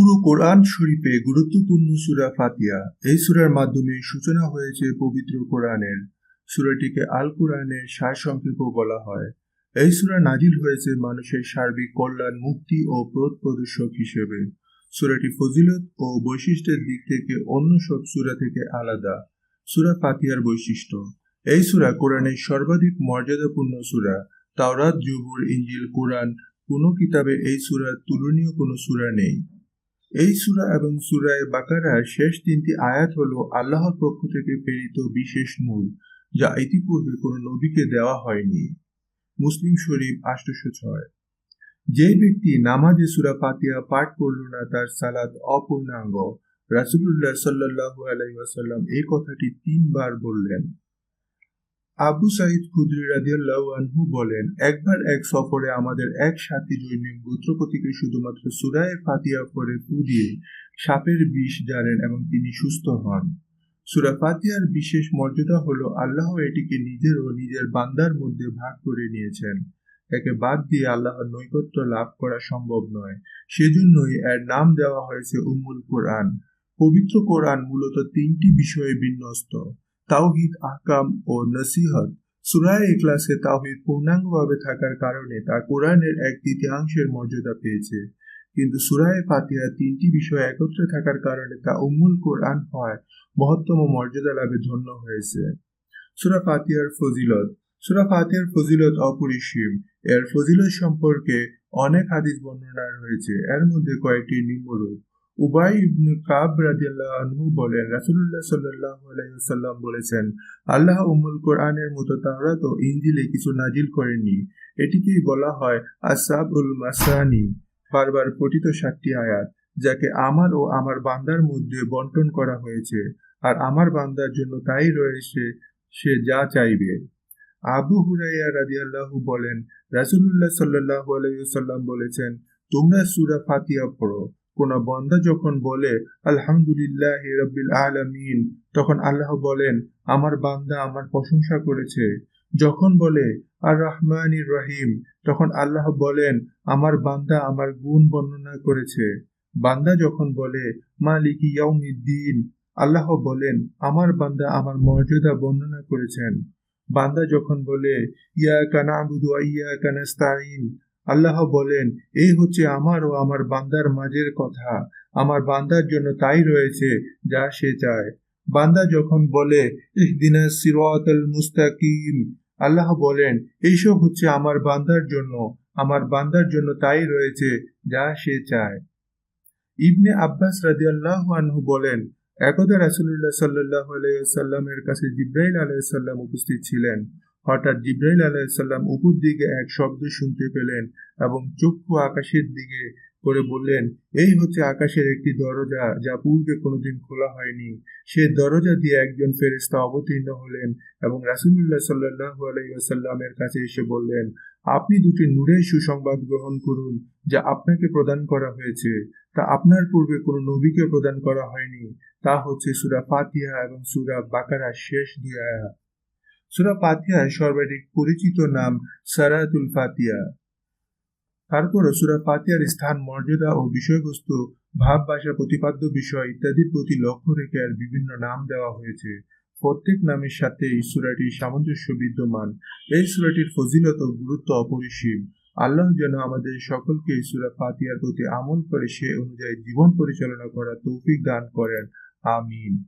পুরো কোরআন শরীফে গুরুত্বপূর্ণ সূরা ফাতিহা। এই সূরার মাধ্যমে সূচনা হয়েছে পবিত্র কোরআনের। সূরাটিকে আল কোরআনের সারসংক্ষেপও বলা হয়। এই সূরা নাজিল হয়েছে মানুষের সার্বিক কল্যাণ, মুক্তি ও পথ প্রদর্শক হিসেবে। সূরাটি ফজিলত ও বৈশিষ্ট্যের দিক থেকে অন্য সব সুরা থেকে আলাদা। সুরা ফাতিয়ার বৈশিষ্ট্য। এই সুরা কোরআনের সর্বাধিক মর্যাদাপূর্ণ সুরা। তাওরাত জুবুর ইঞ্জিল কোরআন, কোনো কিতাবে এই সূরার তুলনীয় কোনো সূরা নেই। এই সুরা এবং সূরায়ে বাকারার শেষ তিনটি আয়াত হল আল্লাহর পক্ষ থেকে প্রেরিত বিশেষ নূর, যা ইতিপূর্বে কোনো নবীকে দেওয়া হয়নি। মুসলিম শরীফ আষ্টশো ছয়। যে ব্যক্তি নামাজে সুরা পাতিয়া পাঠ করল না, তার সালাদ অপূর্ণাঙ্গ। রাসূলুল্লাহ সাল্লাল্লাহু আলাইহি ওয়াসাল্লাম এই কথাটি তিনবার বললেন। আবু সাইদ খুদরি রাদিয়াল্লাহু আনহু বলেন, একবার এক সফরে আমাদের এক সাথী জৈমিক গোত্রপতিকে শুধুমাত্র সুরায়ে ফাতিয়া করে দিয়ে সাপের বিষ জানেন এবং তিনি সুস্থ হন। সুরা ফাতিহার বিশেষ মর্যাদা হলো আল্লাহ এটিকে নিজের ও নিজের বান্দার মধ্যে ভাগ করে নিয়েছেন। একে বাদ দিয়ে আল্লাহর নৈকট্য লাভ করা সম্ভব নয়। সেজন্যই এর নাম দেওয়া হয়েছে উমুল কোরআন। পবিত্র কোরআন মূলত তিনটি বিষয়ে বিন্যস্ত। তাওহিদ, আহকাম ও নসিহত। সুরায় ইখলাসে তাওহিদ পূর্ণাঙ্গভাবে থাকার কারণে তা কোরআনের এক তৃতীয়াংশের মর্যাদা পেয়েছে। কিন্তু সুরায় ফাতিহা তিনটি বিষয় একত্রে থাকার কারণে তা উম্মুল কোরআন হয়, মহত্তম মর্যাদা লাভে ধন্য হয়েছে। সুরা ফাতিহার ফজিলত। সুরা ফাতিহার ফজিলত অপরিসীম। এর ফজিলত সম্পর্কে অনেক হাদিস বর্ণনা রয়েছে। এর মধ্যে কয়েকটি নিম্নরূপ। উবাই ইবনে কাব রাদিয়াল্লাহু আনহু বলেন, রাসূলুল্লাহ সাল্লাল্লাহু আলাইহি ওয়াসাল্লাম বলেছেন, আল্লাহ উম্মুল কোরআনের মতো তাওরাত ও ইনজিলে কিছু নাজিল করেননি। এটিকেই বলা হয় আসাবুল মাসানি, বারবার পঠিত সাতটি আয়াত, যাকে আমার ও আমার বান্দার মধ্যে বন্টন করা হয়েছে, আর আমার বান্দার জন্য তাই রয়েছে, সে যা চাইবে। আবু হুরাইয়া রাদিয়াল্লাহু বলেন, রাসূলুল্লাহ সাল্লাল্লাহু আলাইহি ওয়াসাল্লাম বলেছেন, তোমরা সূরা ফাতিহা পড়ো কোন বন্দা যখন বলে, আলহামদুলিল্লাহ রব্বিল আলামিন, তখন আল্লাহ বলেন, আমার বান্দা আমার প্রশংসা করেছে। যখন বলে আর রহমান রহিম, তখন আল্লাহ বলেন, আমার বান্দা আমার গুণ বর্ণনা করেছে। বান্দা যখন বলে, মালিকি ইয়াউমিদ্দিন, আল্লাহ বলেন, আমার বান্দা আমার মর্যাদা বর্ণনা করেছেন। বান্দা যখন বলে ইয়া কানা আবুদু ইয়া কানাস্তাইন আল্লাহ বলেন, এই হচ্ছে আমার ও আমার বান্দার মাঝের কথা। আমার বান্দার জন্য তাই রয়েছে যা সে চায়। বান্দা যখন বলে মুস্তাকিম, আল্লাহ বলেন, এইসব হচ্ছে আমার বান্দার জন্য। আমার বান্দার জন্য তাই রয়েছে যা সে চায়। ইবনে আব্বাস রাদিয়াল্লাহু আনহু বলেন, একদা রাসূলুল্লাহ সাল্লাল্লাহু আলাইহি সাল্লামের কাছে জিব্রাইল আলাইসাল্লাম উপস্থিত ছিলেন। হঠাৎ জিব্রাইল আলাইসাল্লাম উপর দিকে এক শব্দ শুনতে পেলেন এবং চক্ষু আকাশের দিকে করে বললেন, এই হচ্ছে আকাশের একটি দরজা যা পূর্বে কোনোদিন খোলা হয়নি। সে দরজা দিয়ে একজন ফেরেস্তা অবতীর্ণ হলেন এবং রাসুল্লাহ সাল্লাহু আলাইসাল্লামের কাছে এসে বললেন, আপনি দুটি নূরের সুসংবাদ গ্রহণ করুন যা আপনাকে প্রদান করা হয়েছে। তা আপনার পূর্বে কোনো নবীকে প্রদান করা হয়নি। তা হচ্ছে সুরা ফাতিহা এবং সুরা বাকারা শেষ দুই আয়াত। সুরা ফাতিহার সর্বাধিক পরিচিত নাম সারাতুল ফাতিহা। তারপরও সুরা ফাতিহার স্থান, মর্যাদা ও বিষয়বস্তু ভাব ভাষা প্রতিপাদ্য বিষয় ইত্যাদির প্রতি লক্ষ্য রেখে আর বিভিন্ন নাম দেওয়া হয়েছে। প্রত্যেক নামের সাথে এই সুরাটির সামঞ্জস্য বিদ্যমান। এই সুরাটির ফজিলত ও গুরুত্ব অপরিসীম। আল্লাহ যেন আমাদের সকলকে এই সুরা ফাতিহার প্রতি আমল করে সে অনুযায়ী জীবন পরিচালনা করার তৌফিক দান করেন। আমিন।